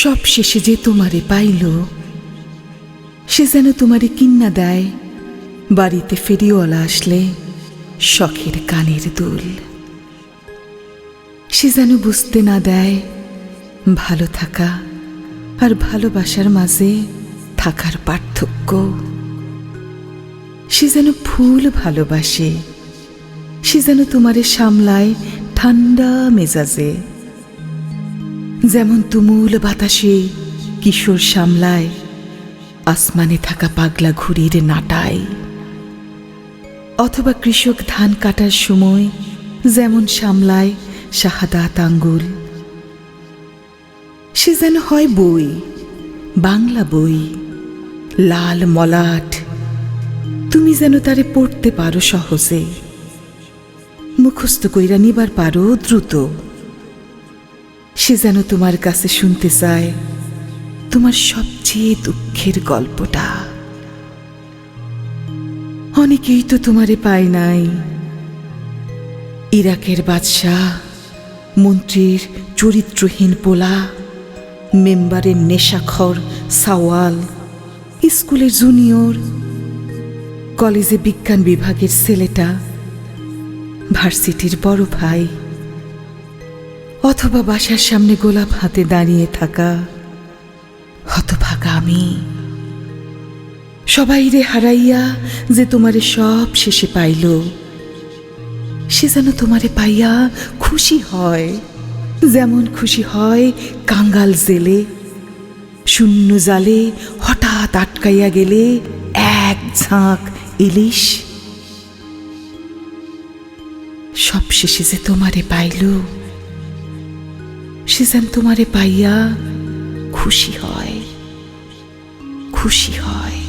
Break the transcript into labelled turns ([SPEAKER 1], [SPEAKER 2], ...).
[SPEAKER 1] সব শেষে যে তোমারে পাইল, সে যেন তোমারে কিন্না দেয়, বাড়িতে ফেরিওয়ালা আসলে শখের কানের দুল। সে যেন বুঝতে না দেয়, ভালো থাকা আর ভালোবাসার মাঝে থাকার পার্থক্য। সে যেন ফুল ভালোবাসে, সে যেন তোমারে সামলায় ঠান্ডা মেজাজে। যেমন তুমুল বাতাসে কিশোর সামলায় আসমানে থাকা পাগলা ঘুড়ির নাটায়। অথবা কৃষক ধান কাটার সময় যেমন সামলায় শাহাদাত আঙ্গুল। সে যেন হয় বই, বাংলা বই, লাল মলাট। তুমি যেন তারে পড়তে পারো সহজে। মুখস্থ কইরা নিবার পারো দ্রুত। সে যেন তোমার কাছে শুনতে চায় তোমার সবচেয়ে দুঃখের গল্পটা। অনেকেই তো তোমারে পায় নাই। ইরাকের বাদশাহ, মন্ত্রীর চরিত্রহীন পোলা, মেম্বারের নেশাখর সাওয়াল, স্কুলের জুনিয়র, কলেজে বিজ্ঞান বিভাগের ছেলেটা, ভার্সিটির বড় ভাই। অথবা বাসার সামনে গোলাপ হাতে দাঁড়িয়ে থাকা হতভাগা আমি। সবাই রে হারাইয়া যে তোমারে সব শেষে পাইল, সে যেন তোমারে পাইয়া খুশি হয়, যেমন খুশি হয় কাঙ্গাল জেলে। শূন্য জালে হঠাৎ আটকাইয়া গেলে এক ঝাঁক ইলিশ। সব শেষে যে তোমারে পাইল সে যেন তোমারে পাইয়া খুশি হয় খুশি হয়।